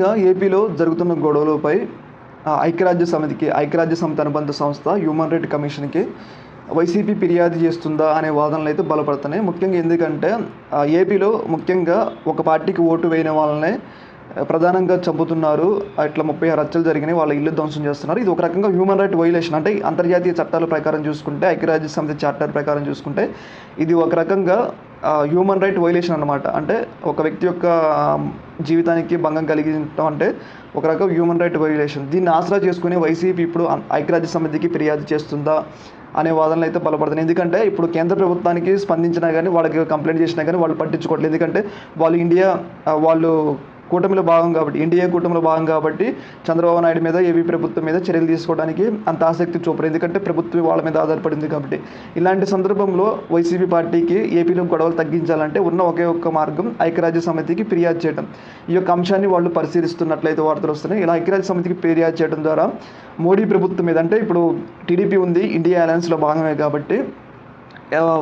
గా ఏపీలో జరుగుతున్న గొడవలపై ఐక్యరాజ్య సమితికి ఐక్యరాజ్య సమితి అనుబంధ సంస్థ హ్యూమన్ రైట్ కమిషన్కి వైసీపీ ఫిర్యాదు చేస్తుందా అనే వాదనలు అయితే బలపడుతున్నాయి. ముఖ్యంగా ఎందుకంటే ఏపీలో ముఖ్యంగా ఒక పార్టీకి ఓటు వేయని వాళ్ళనే ప్రధానంగా చంపుతున్నారు. అట్లా ముప్పై ఆరు హత్యలు జరిగినాయి. వాళ్ళ ఇల్లు ధ్వంసం చేస్తున్నారు. ఇది ఒక రకంగా హ్యూమన్ రైట్ వైలేషన్ అంటే అంతర్జాతీయ చట్టాల ప్రకారం చూసుకుంటే ఐక్యరాజ్య సమితి చార్టర్ ప్రకారం చూసుకుంటే ఇది ఒక రకంగా హ్యూమన్ రైట్ వైలేషన్ అనమాట అంటే ఒక వ్యక్తి యొక్క జీవితానికి భంగం కలిగించడం అంటే ఒక రకం హ్యూమన్ రైట్ వైలేషన్ దీన్ని ఆసరా చేసుకుని వైసీపీ ఇప్పుడు ఐక్యరాజ్య సమితికి ఫిర్యాదు చేస్తుందా అనే వాదనలు అయితే బలపడుతున్నాయి. ఎందుకంటే ఇప్పుడు కేంద్ర ప్రభుత్వానికి స్పందించినా కానీ వాళ్ళకి కంప్లైంట్ చేసినా కానీ వాళ్ళు పట్టించుకోవట్లేదు. ఎందుకంటే వాళ్ళు ఇండియా వాళ్ళు కూటమిలో భాగం కాబట్టి ఇండియా కూటమిలో భాగం కాబట్టి చంద్రబాబు నాయుడు మీద ఏపీ ప్రభుత్వం మీద చర్యలు తీసుకోవడానికి అంత ఆసక్తి చూపరు. ఎందుకంటే ప్రభుత్వం వాళ్ళ మీద ఆధారపడింది కాబట్టి. ఇలాంటి సందర్భంలో వైసీపీ పార్టీకి ఏపీలో గొడవలు తగ్గించాలంటే ఉన్న ఒకే ఒక్క మార్గం ఐక్యరాజ్య సమితికి ఫిర్యాదు చేయడం. ఈ యొక్క అంశాన్ని వాళ్ళు పరిశీలిస్తున్నట్లయితే వార్తలు వస్తున్నాయి. ఇలా ఐక్యరాజ్య సమితికి ఫిర్యాదు చేయడం ద్వారా మోడీ ప్రభుత్వం మీద అంటే ఇప్పుడు టీడీపీ ఉంది ఇండియా అలయన్స్లో భాగమే కాబట్టి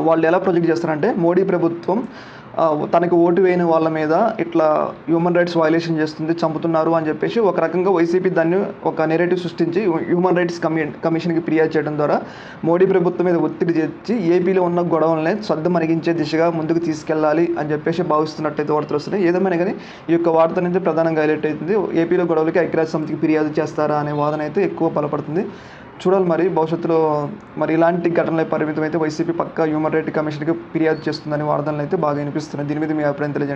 వాళ్ళు ఎలా ప్రొజెక్ట్ చేస్తారంటే మోడీ ప్రభుత్వం తనకు ఓటు వేయని వాళ్ళ మీద ఇట్లా హ్యూమన్ రైట్స్ వైలేషన్ చేస్తుంది చంపుతున్నారు అని చెప్పేసి ఒక రకంగా వైసీపీ దాన్ని ఒక నెరేటివ్ సృష్టించి హ్యూమన్ రైట్స్ కమి కమిషన్కి ఫిర్యాదు చేయడం ద్వారా మోడీ ప్రభుత్వం మీద ఒత్తిడి తెచ్చి ఏపీలో ఉన్న గొడవల్ని సర్దు మరిగించే దిశగా ముందుకు తీసుకెళ్ళాలి అని చెప్పేసి భావిస్తున్నట్టయితే వార్తలు వస్తున్నాయి. ఏదేమైనా కానీ ఈ యొక్క వార్త నుంచి ప్రధానంగా హైలైట్ అవుతుంది. ఏపీలో గొడవలకి ఐక్యరాజ్య సమితికి ఫిర్యాదు చేస్తారా అనే వాదన అయితే ఎక్కువ బలపడుతుంది. చూడాలి మరి. భవిష్యత్తులో మరి ఇలాంటి ఘటనలే పరిమితం అయితే వైసీపీ పక్క హ్యూమన్ రైట్ కమిషన్కి ఫిర్యాదు చేస్తుందని వాదనలు అయితే బాగా వినిపిస్తున్నాయి. దీని మీద మీ అభిప్రాయం తెలియజేయండి.